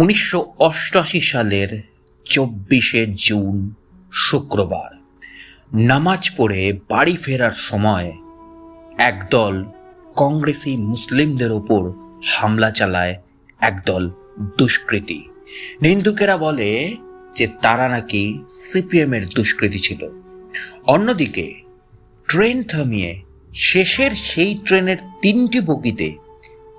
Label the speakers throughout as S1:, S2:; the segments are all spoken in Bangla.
S1: উনিশশো অষ্টআশি সালের চব্বিশে জুন, শুক্রবার। নামাজ পড়ে বাড়ি ফেরার সময় একদল কংগ্রেসি মুসলিমদের ওপর হামলা চালায় একদল দুষ্কৃতী। নিন্দুকেরা বলে যে তারা নাকি সিপিএমের দুষ্কৃতী ছিল। অন্যদিকে ট্রেন থামিয়ে শেষের সেই ট্রেনের তিনটি বগিতে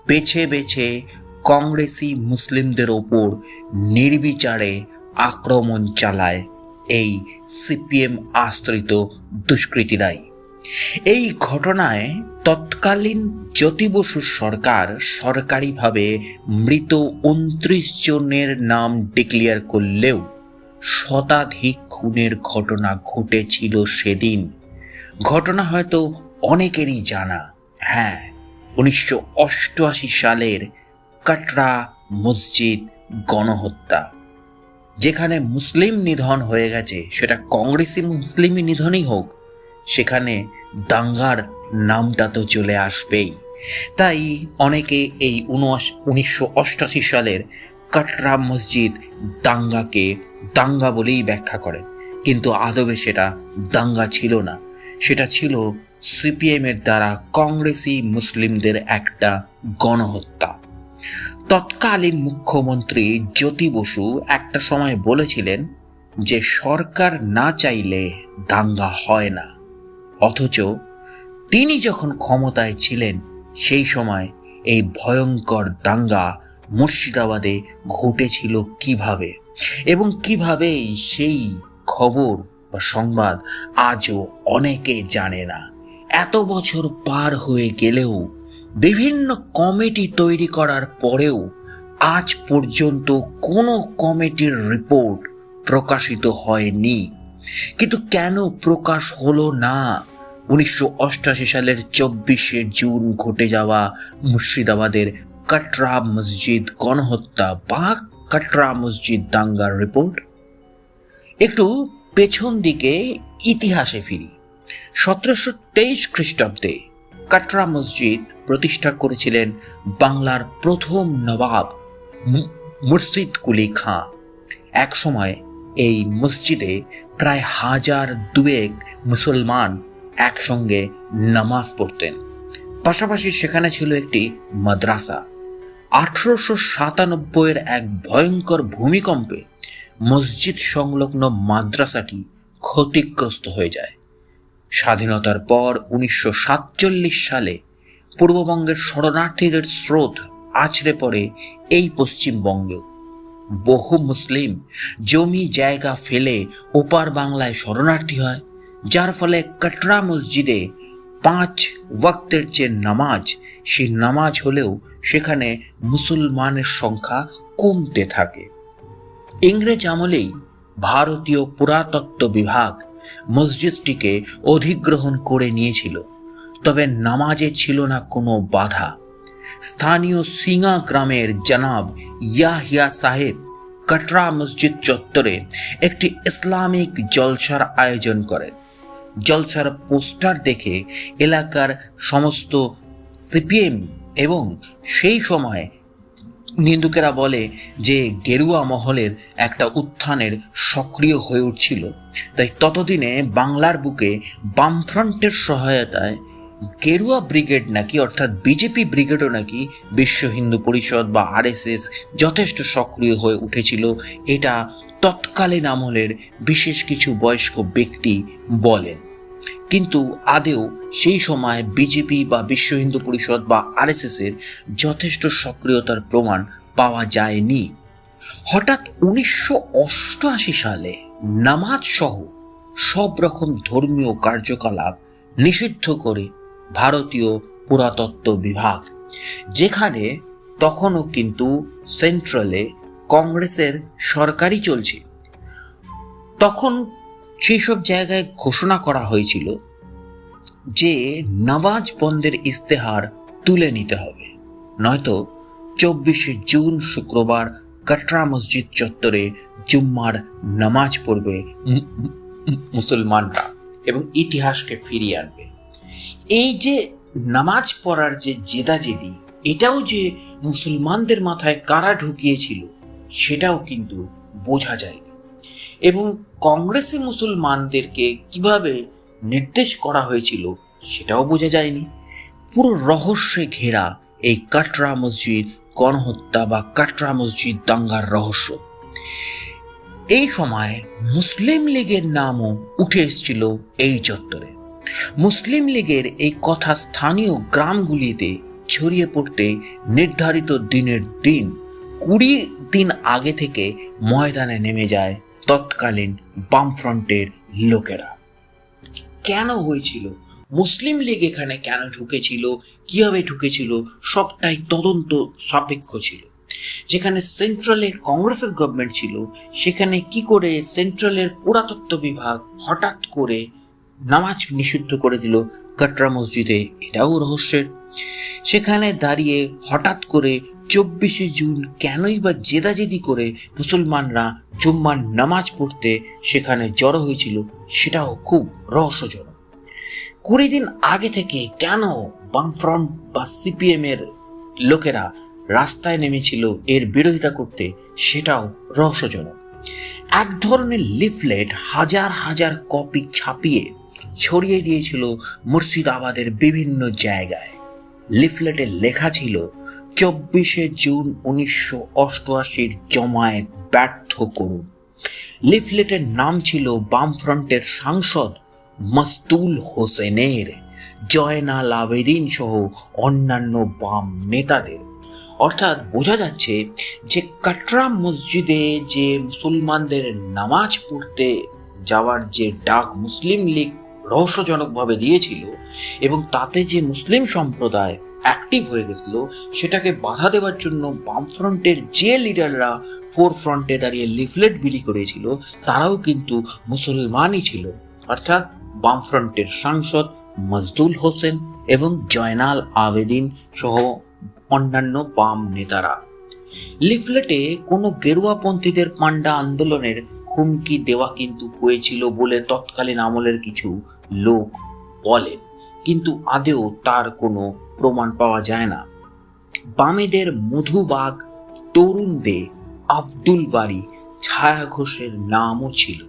S1: বেছে বেছে কংগ্রেসি মুসলিমদের ওপর নির্বিচারে আক্রমণ চালায় এই সিপিএম আশ্রিত দুষ্কৃতীরাই। এই ঘটনায় তৎকালীন জ্যোতি সরকার সরকারিভাবে মৃত উনত্রিশ জনের নাম ডিক্লেয়ার করলেও শতাধিক খুনের ঘটনা ঘটেছিল সেদিন। ঘটনা হয়তো অনেকেরই জানা। হ্যাঁ উনিশশো অষ্টআশি সালের কাটরা মসজিদ গণহত্যা। যেখানে মুসলিম নিধন হয়ে গেছে, সেটা কংগ্রেসি মুসলিমই নিধনই হোক, সেখানে দাঙ্গার নামটা তো চলে আসবেই। তাই অনেকে এই উনিশশো অষ্টাশি সালের কাটরা মসজিদ দাঙ্গাকে দাঙ্গা বলেই ব্যাখ্যা করেন। কিন্তু আদবে সেটা দাঙ্গা ছিল না। সেটা ছিল সিপিএমের দ্বারা কংগ্রেসি মুসলিমদের একটা গণহত্যা। তৎকালীন মুখ্যমন্ত্রী জ্যোতি বসু একটা সময় বলেছিলেন যে সরকার না চাইলে দাঙ্গা হয় না। অথচ তিনি যখন ক্ষমতায় ছিলেন, সেই সময় এই ভয়ঙ্কর দাঙ্গা মুর্শিদাবাদে ঘটেছিল কীভাবে এবং কীভাবে সেই খবর বা সংবাদ আজও অনেকে জানে না। এত বছর পার হয়ে গেলেও বিভিন্ন কমিটি তৈরি করার পরেও আজ পর্যন্ত কোনো কমিটির রিপোর্ট প্রকাশিত হয়নি। কিন্তু কেন প্রকাশ হলো না? উনিশশো সালের চব্বিশে জুন ঘটে যাওয়া মুর্শিদাবাদের কাটরা মসজিদ গণহত্যা বা কাটরা মসজিদ দাঙ্গার রিপোর্ট। একটু পেছন দিকে ইতিহাসে ফিরি। সতেরোশো তেইশ খ্রিস্টাব্দে কাটরা মসজিদ প্রতিষ্ঠা করেছিলেন বাংলার প্রথম নবাব মুর্শিদ কুলি খাঁ। এক সময় এই মসজিদে প্রায় হাজার দুয়েক মুসলমান একসঙ্গে নামাজ পড়তেন। পাশাপাশি সেখানে ছিল একটি মাদ্রাসা। আঠারোশো সাতানব্বইয়ের এক ভয়ঙ্কর ভূমিকম্পে মসজিদ সংলগ্ন মাদ্রাসাটি ক্ষতিগ্রস্ত হয়ে যায়। স্বাধীনতার পর উনিশশো সাতচল্লিশ সালে পূর্ববঙ্গের শরণার্থীদের স্রোত আছড়ে পড়ে এই পশ্চিমবঙ্গেও বহু মুসলিম জমি জায়গা ফেলে ওপার বাংলায় শরণার্থী হয়, যার ফলে কটরা মসজিদে পাঁচ ওয়াক্তের যে নামাজ, সেই নামাজ হলেও সেখানে মুসলমানের সংখ্যা কমতে থাকে। ইংরেজ আমলেই ভারতীয় পুরাতত্ত্ব বিভাগ মসজিদটিকে অধিগ্রহণ করে নিয়েছিল, তবে নামাজে ছিল না কোনো বাধা। স্থানীয় সিঙ্গা গ্রামের জনাব ইয়াহিয়া সাহেব কটরা মসজিদ চত্বরে একটি ইসলামিক জলসার আয়োজন করেন। জলসার পোস্টার দেখে এলাকার সমস্ত সিপিএম এবং সেই সময় নিন্দুকেরা বলে যে গেরুয়া মহলের একটা উত্থানের সক্রিয় হয়ে উঠছিল। তাই ততদিনে বাংলার বুকে বামফ্রন্টের সহায়তায় গেরুয়া ব্রিগেড নাকি, অর্থাৎ বিজেপি ব্রিগেডও নাকি বিশ্ব হিন্দু পরিষদ বা আরএসএস যথেষ্ট সক্রিয় হয়ে উঠেছিল, এটা তৎকালীন আমলের বিশেষ কিছু বয়স্ক ব্যক্তি বলেন। কিন্তু আদেও সেই সময় বিজেপি বা বিশ্ব হিন্দু পরিষদ বা আরএসএস এর যথেষ্ট সক্রিয়তার প্রমাণ পাওয়া যায়নি। হঠাৎ উনিশশো অষ্টআশি সালে নামাজ সহ সব রকম ধর্মীয় কার্যকলাপ নিষিদ্ধ করে ভারতীয় পুরাতত্ত্ব বিভাগ, যেখানে তখনও কিন্তু সেন্ট্রালে কংগ্রেসের সরকারই চলছে। তখন সেই সব জায়গায় ঘোষণা করা হয়েছিল যে নওয়াজ বন্দের ইস্তেহার তুলে নিতে হবে। নয়তো চব্বিশে জুন শুক্রবার কাটরা মসজিদ চত্বরে জুম্মার নামাজ পড়বে মুসলমানরা এবং ইতিহাসকে ফিরিয়ে আনবে। এই যে নামাজ পড়ার যে জেদাজেদি, এটাও যে মুসলমানদের মাথায় কারা ঢুকিয়েছিল, সেটাও কিন্তু বোঝা যায়নি। এবং কংগ্রেসি মুসলমানদেরকে কীভাবে নির্দেশ করা হয়েছিল সেটাও বোঝা যায়নি। পুরো রহস্যে ঘেরা এই কাটরা মসজিদ, গণহত্যা বা কাটরা মসজিদ দাঙ্গার রহস্য। এই সময় মুসলিম লীগের নামও উঠে এসেছিল এই চত্বরে। মুসলিম লীগের এই কথা স্থানীয় গ্রামগুলিতে ছড়িয়ে পড়তে নির্ধারিত দিনের দিন কুড়ি দিন আগে থেকে ময়দানে নেমে যায় তৎকালীন বামফ্রন্টের লোকেরা। কেন হয়েছিল? মুসলিম লীগ এখানে কেন ঢুকেছিল? কীভাবে ঢুকেছিল? সবটাই তদন্ত সাপেক্ষ ছিল। যেখানে সেন্ট্রালে কংগ্রেসের গভর্নমেন্ট ছিল, সেখানে কি করে সেন্ট্রালের পুরাতত্ত্ব বিভাগ হঠাৎ করে নামাজ নিষিদ্ধ করে দিল কাটরা মসজিদে, এটাও রহস্যের। সেখানে দাঁড়িয়ে হঠাৎ করে চব্বিশে জুন কেনই বা জেদাজেদি করে মুসলমানরা জুম্মার নামাজ পড়তে সেখানে জড়ো হয়েছিল সেটাও খুব রহস্যজনক। কুড়ি দিন আগে থেকে কেন বামফ্রন্ট বা সিপিএম এর লোকেরা রাস্তায় নেমেছিল এর বিরোধিতা করতে সেটাও রহস্যজনক। এক ধরনের লিফলেট হাজার হাজার কপি ছাপিয়ে ছড়িয়ে দিয়েছিল মুর্শিদাবাদের বিভিন্ন জায়গায়। লিফলেটে লেখা ছিল, চব্বিশে জুন উনিশশো অষ্টআশির জমায়েত ব্যর্থ করুন। লিফলেটের নাম ছিল বামফ্রন্টের সাংসদ মস্তুল হোসেনের, জয়নাল আবেদিন সহ অন্যান্য বাম নেতাদের। অর্থাৎ বোঝা যাচ্ছে যে কাটরা মসজিদে যে মুসলমানদের নামাজ পড়তে যাওয়ার যে ডাক মুসলিম লীগ রহস্যজনকভাবে দিয়েছিল এবং তাতে যে মুসলিম সম্প্রদায় অ্যাক্টিভ হয়ে গেছিল, সেটাকে বাধা দেওয়ার জন্য বামফ্রন্টের যে লিডাররা ফোর ফ্রন্টে দাঁড়িয়ে লিফলেট বিলি করেছিল, তারাও কিন্তু মুসলমানই ছিল। অর্থাৎ বামফ্রন্টের সাংসদ মজদুল হোসেন এবং জয়নাল আবেদিন সহ অন্যান্য বাম নেতারা। লিফলেটে কোনো গেরুয়াপন্থীদের পান্ডা আন্দোলনের হুমকি দেওয়া কিন্তু হয়েছিল বলে তৎকালীন আমলের কিছু লোক বলেন। কিন্তু আদেও তার কোনো প্রমাণ পাওয়া যায় না। বামেদের মধুবাগ তরুণ দে আব্দুল বাড়ি ছায়া ঘোষের নামও ছিল।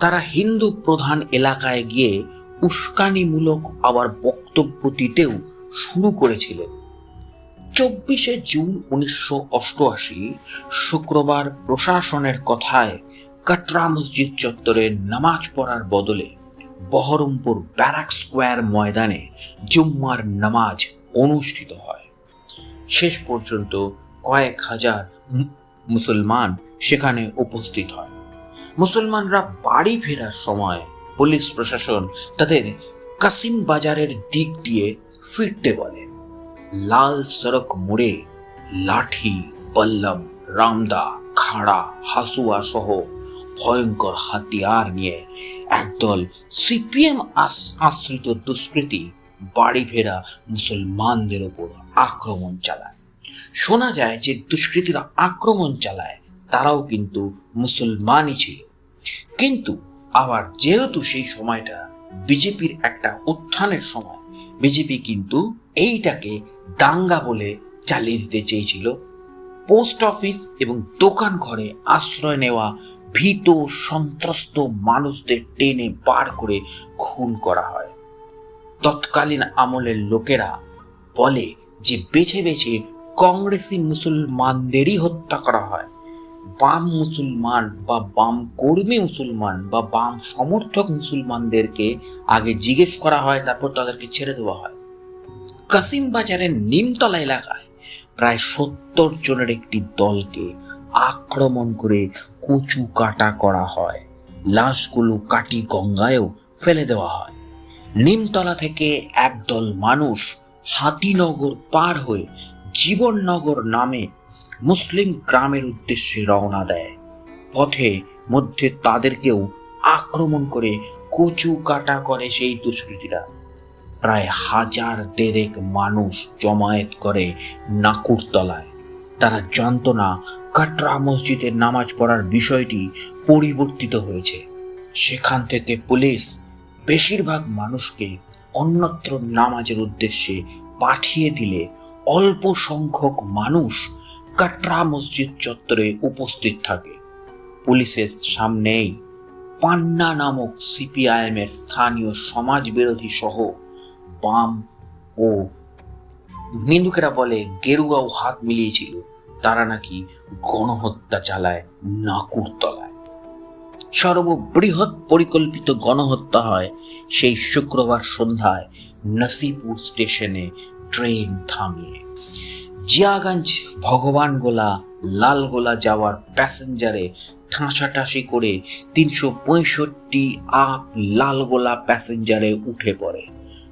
S1: তারা হিন্দু প্রধান এলাকায় গিয়ে উস্কানিমূলক আবার বক্তব্য দিতেও শুরু করেছিলেন। চব্বিশে জুন উনিশশো অষ্টআশি শুক্রবার প্রশাসনের কথায় কাটরা মসজিদ চত্বরে নামাজ পড়ার বদলে বহরমপুর ব্যারাক স্কোয়ার ময়দানে জুম্মার নামাজ অনুষ্ঠিত হয়। শেষ পর্যন্ত কয়েক হাজার মুসলমান সেখানে উপস্থিত হয়। মুসলমানরা বাড়ি ফেরার সময় পুলিশ প্রশাসন তাদের কাসিম বাজারের দিক দিয়ে ফিরতে বলে। লাল সড়ক মোড়ে লাঠি পল্লম রামদা, খাড়া, হাসুয়া সহ ভয়ঙ্কর হাতিয়ার নিয়ে একদল সিপিএম আশ্রিত দুষ্কৃতী বাড়ি ফেরা মুসলমানদের ওপর আক্রমণ চালায়। শোনা যায় যে দুষ্কৃতীরা আক্রমণ চালায়, তারাও কিন্তু মুসলমানই ছিল। কিন্তু আবার যেহেতু সেই সময়টা বিজেপির একটা উত্থানের সময়, বিজেপি কিন্তু এইটাকে দাঙ্গা বলে চালিয়ে দিতে চেয়েছিল। পোস্ট অফিস এবং দোকান ঘরে আশ্রয় নেওয়া ভীত, সন্ত্রস্ত মানুষদের টেনে বার করে খুন করা হয়। তৎকালীন আমলের লোকেরা বলে যে বেছে বেছে কংগ্রেসি মুসলমানদেরই হত্যা করা হয়। বাম মুসলমান বা বাম কর্মী মুসলমান বা বাম সমর্থক মুসলমানদেরকে আগে জিজ্ঞেস করা হয়, তারপর তাদেরকে ছেড়ে দেওয়া হয়। কাসিম বাজারের নিমতলা এলাকায় প্রায় সত্তর জনের একটি দলকে আক্রমণ করে কচু কাটা করা হয়। লাশগুলো কাটি গঙ্গায়ও ফেলে দেওয়া হয়। নিমতলা থেকে একদল মানুষ হাতিনগর পার হয়ে জীবননগর নামে মুসলিম গ্রামের উদ্দেশ্যে রওনা দেয়। পথে মধ্যে তাদেরকেও আক্রমণ করে কচু কাটা করে সেই দুষ্কৃতীরা। প্রায় হাজার দেড়েক মানুষ জমায়েত করে নাকুরতলায়। তারা জানত না কাটরা মসজিদের নামাজ পড়ার বিষয়টি পরিবর্তিত হয়েছে। সেখান থেকে পুলিশ বেশিরভাগ মানুষকে অন্যত্র নামাজের উদ্দেশ্যে পাঠিয়ে দিলে অল্প সংখ্যক মানুষ কাটরা মসজিদ চত্বরে উপস্থিত থাকে। পুলিশের সামনেই পান্না নামক সিপিআইএম এর স্থানীয় সমাজ বিরোধী সহ বাম ও নিন্দুকেরা বলে গেরুয়াও হাত মিলিয়েছিল। তারা নাকি গণহত্যা চালায়, নাকুর তলায়। সর্ববৃহৎ পরিকল্পিত গণহত্যা হয় সেই শুক্রবার সন্ধ্যায় নসিপুর স্টেশনে ট্রেন থামিয়ে। জিয়াগঞ্জ ভগবানগোলা, লালগোলা যাওয়ার প্যাসেঞ্জারে ঠাঁসাঠাঁসি করে তিনশো পঁয়ষট্টি আপ লালগোলা প্যাসেঞ্জারে উঠে পড়ে।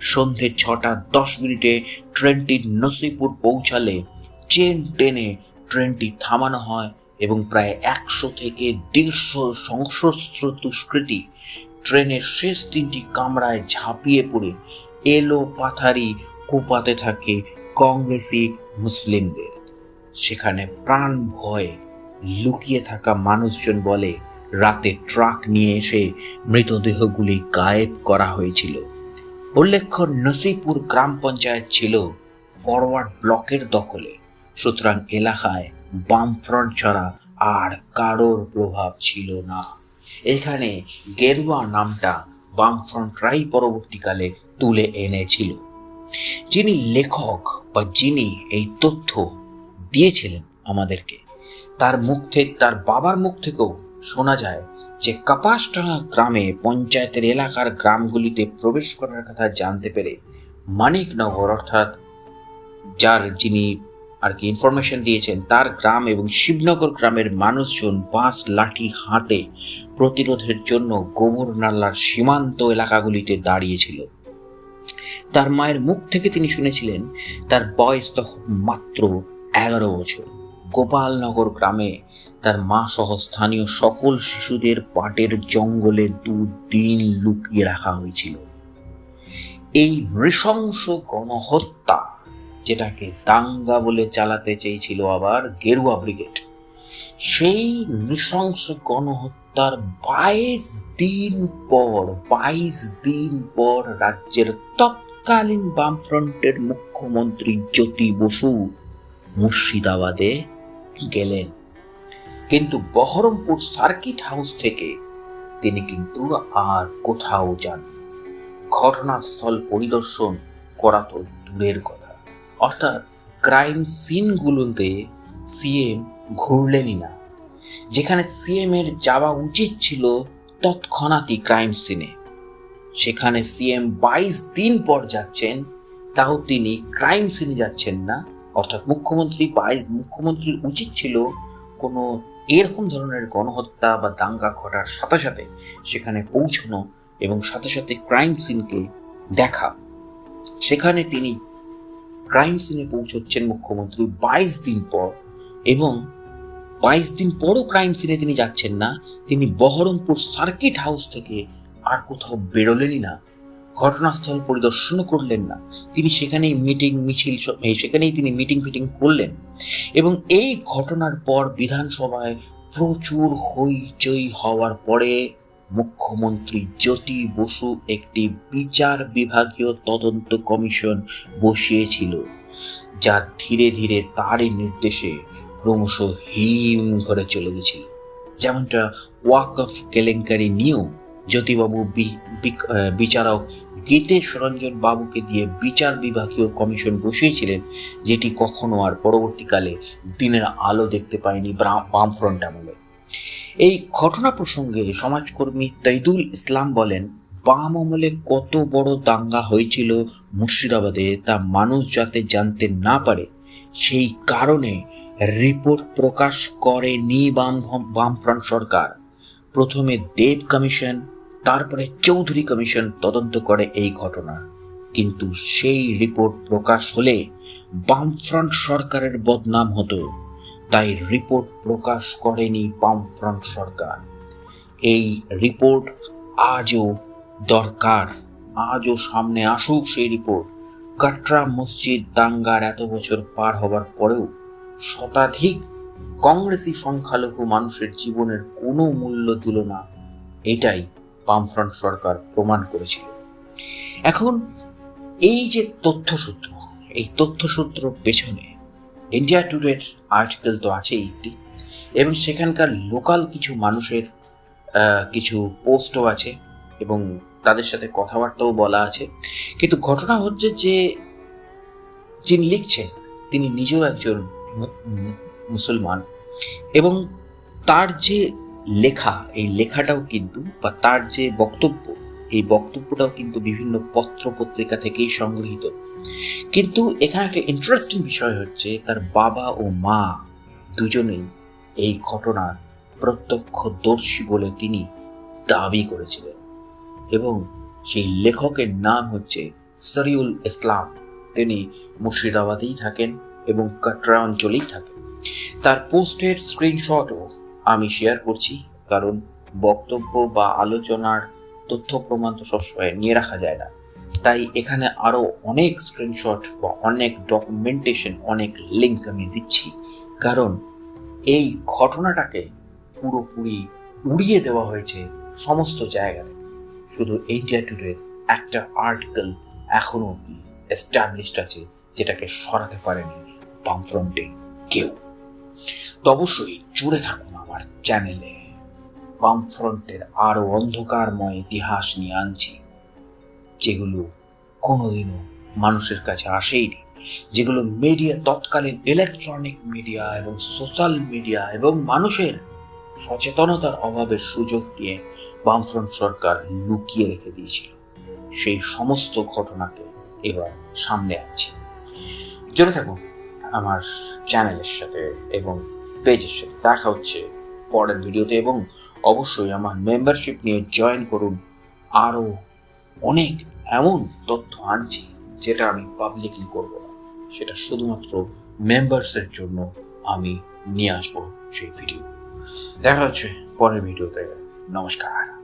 S1: সন্ধে ছটা দশ মিনিটে ট্রেনটি নসিপুর পৌঁছালে চেন টেনে ট্রেনটি থামানো হয় এবং প্রায় একশো থেকে দেড়শো সশস্ত্র দুষ্কৃতী ট্রেনের শেষ তিনটি কামরায় ঝাঁপিয়ে পড়ে এলো পাথারি কোপাতে থাকে কংগ্রেসি মুসলিমদের। সেখানে প্রাণ ভয়ে লুকিয়ে থাকা মানুষজন বলে, রাতে ট্রাক নিয়ে এসে মৃতদেহগুলি গায়েব করা হয়েছিল। উল্লেখ্য, নসিপুর গ্রাম পঞ্চায়েত ছিল ফরওয়ার্ড ব্লকের দখলে। সুতরাং এলাকায় বামফ্রন্ট ছাড়া আর কারোর প্রভাব ছিল না। এখানে গেরুয়া নামটা বামফ্রন্টরাই পরবর্তীকালে তুলে এনেছিল। যিনি লেখক বা যিনি এই তথ্য দিয়েছিলেন আমাদেরকে, তার মুখ থেকে, তার বাবার মুখ থেকেও শোনা যায় যে কাপাসটানা গ্রামে পঞ্চায়েতের এলাকার গ্রামগুলিতে প্রবেশ করার কথা জানতে পেরে মানিকনগর অর্থাৎ যার যিনি আর কি ইনফরমেশন দিয়েছেন, তার গ্রাম এবং শিবনগর গ্রামের মানুষজন বাঁশ লাঠি হাতে প্রতিরোধের জন্য গোবর নালার সীমান্ত এলাকাগুলিতে দাঁড়িয়েছিল। তার মায়ের মুখ থেকে তিনি শুনেছিলেন, তার বয়স তখন মাত্র এগারো বছর। গোপালনগর গ্রামে তার মা সহ স্থানীয় সকল শিশুদের পাটের জঙ্গলে দুদিন লুকিয়ে রাখা হয়েছিল। এই নৃশংস গণহত্যা যেটাকে দাঙ্গা বলে চালাতে চেয়েছিল আবার গেরুয়া ব্রিগেড। সেই নৃশংস গণহত্যার বাইশ দিন পর, বাইশ দিন পর রাজ্যের তৎকালীন বামফ্রন্টের মুখ্যমন্ত্রী জ্যোতি বসু মুর্শিদাবাদে গেলেন। কিন্তু বহরমপুর সার্কিট হাউস থেকে তিনি কিন্তু আর কোথাও যান ঘটনাস্থল পরিদর্শন করা তো দূরের কথা। অর্থাৎ ক্রাইম সিনগুলোতে সিএম ঘুরলেনই না। যেখানে সিএম এর যাওয়া উচিত ছিল তৎক্ষণাৎই ক্রাইম সিনে সেখানে সিএম বাইশ দিন পর যাচ্ছেন, তাও তিনি ক্রাইম সিনে যাচ্ছেন না। অর্থাৎ মুখ্যমন্ত্রী, বাইশ মুখ্যমন্ত্রীর উচিত ছিল কোনো এরকম ধরনের গণহত্যা বা দাঙ্গা ঘটার সাথে সাথে সেখানে পৌঁছানো এবং সাথে সাথে ক্রাইম সিনকে দেখা। সেখানে তিনি ক্রাইম সিনে পৌঁছচ্ছেন মুখ্যমন্ত্রী বাইশ দিন পর এবং বাইশ দিন পরও ক্রাইম সিনে তিনি যাচ্ছেন না, তিনি বহরমপুর সার্কিট হাউস থেকে আর কোথাও বেরোলেনই না, ঘটনাস্থল পরিদর্শন করলেন না। তিনি সেখানেই মিটিং, মিছিল সেখানেই তিনি মিটিং ফিটিং করলেন এবং এই ঘটনার পর বিধানসভায় প্রচুর হইচই হওয়ার পরে মুখ্যমন্ত্রী জ্যোতি বসু একটি বিচার বিভাগীয় তদন্ত কমিশন বসিয়েছিল, যা ধীরে ধীরে তারই নির্দেশে ক্রমশ হিম ঘরে চলে গেছিল। যেমনটা ওয়াক অফ কেলেঙ্কারি নিয়েও জ্যোতিবাবু বিচারক গীতেশ রঞ্জন বাবুকে দিয়ে বিচার বিভাগীয় কমিশন বসিয়েছিলেন, যেটি কখনো আর পরবর্তীকালে দিনের আলো দেখতে পায়নি বামফ্রন্ট আমলে। এই ঘটনা প্রসঙ্গে সমাজকর্মী তৈদুল ইসলাম বলেন বাম আমলে কত বড় দাঙ্গা হয়েছিল মুর্শিদাবাদে, তা মানুষ যাতে জানতে না পারে, সেই কারণে রিপোর্ট প্রকাশ করেনি বাম বামফ্রন্ট সরকার। প্রথমে দেব কমিশন, তারপরে চৌধুরী কমিশন তদন্ত করে এই ঘটনা। কিন্তু সেই রিপোর্ট প্রকাশ হলে বামফ্রন্ট সরকারের বদনাম হতো। তাই রিপোর্ট প্রকাশ করেনি বামফ্রন্ট সরকার। এই রিপোর্ট আজও দরকার, আজও সামনে আসুক সেই রিপোর্ট। কাটরা মসজিদ দাঙ্গার এত বছর পার হবার পরেও শতাধিক কংগ্রেসি সংখ্যালঘু মানুষের জীবনের কোনো মূল্য দিল না, এটাই বামফ্রন্ট সরকার প্রমাণ করেছিল। এখন এই যে তথ্যসূত্র, এই তথ্যসূত্র পেছনে ইন্ডিয়া টুডের আর্টিকেল তো আছেই একটি। এবং সেখানকার লোকাল কিছু মানুষের কিছু পোস্টও আছে এবং তাদের সাথে কথাবার্তাও বলা আছে। কিন্তু ঘটনা হচ্ছে যে, যিনি লিখছেন, তিনি নিজেও একজন মুসলমান। এবং তার যে লেখা, এই লেখাটাও কিন্তু, বা তার যে বক্তব্য, এই বক্তব্যটাও কিন্তু বিভিন্ন পত্র পত্রিকা থেকেই সংগৃহীত। কিন্তু এখানে একটা ইন্টারেস্টিং বিষয় হচ্ছে তার বাবা ও মা দুজনেই এই ঘটনার প্রত্যক্ষদর্শী বলে তিনি দাবি করেছিলেন। এবং সেই লেখকের নাম হচ্ছে সরিউল ইসলাম। তিনি মুর্শিদাবাদেই থাকেন এবং কাটরা অঞ্চলেই থাকেন। তার পোস্টের স্ক্রিনশটও আমি শেয়ার করছি, কারণ বক্তব্য বা আলোচনার তথ্য প্রমাণ তো সবসময় নিয়ে রাখা যায় না। তাই এখানে আরও অনেক স্ক্রিনশট বা অনেক ডকুমেন্টেশন অনেক লিঙ্ক আমি দিচ্ছি। কারণ এই ঘটনাটাকে পুরোপুরি উড়িয়ে দেওয়া হয়েছে সমস্ত জায়গাতে শুধু ইন্ডিয়া টুডের একটা আর্টিকেল এখনও অব্দি এস্টাবলিশড আছে যেটাকে সরাতে পারেনি বামফ্রন্টে কেউ। তো অবশ্যই জুড়ে থাকুন আমার চ্যানেলে বামফ্রন্টের আরও অন্ধকারময় ইতিহাস নিয়ে আনছি। যেগুলো কোনোদিনও মানুষের কাছে আসেইনি, যেগুলো মিডিয়া তৎকালীন ইলেকট্রনিক মিডিয়া এবং সোশ্যাল মিডিয়া এবং মানুষের সচেতনতার অভাবের সুযোগ নিয়ে বামফ্রন্ট সরকার লুকিয়ে রেখে দিয়েছিল। সেই সমস্ত ঘটনাকে এবার সামনে আনছে। জুড়ে থাকুন, আমার চ্যানেলের সাথে এবং পেজের সাথে দেখা হচ্ছে পরের ভিডিওতে এবং অবশ্যই আমার মেম্বারশিপ নিয়ে জয়েন করুন আরও অনেক এমন তথ্য আনছি যেটা আমি পাবলিকলি করব না। সেটা শুধুমাত্র মেম্বার্সের জন্য আমি নিয়ে আসব সেই ভিডিও দেখা হচ্ছে পরের ভিডিওতে নমস্কার।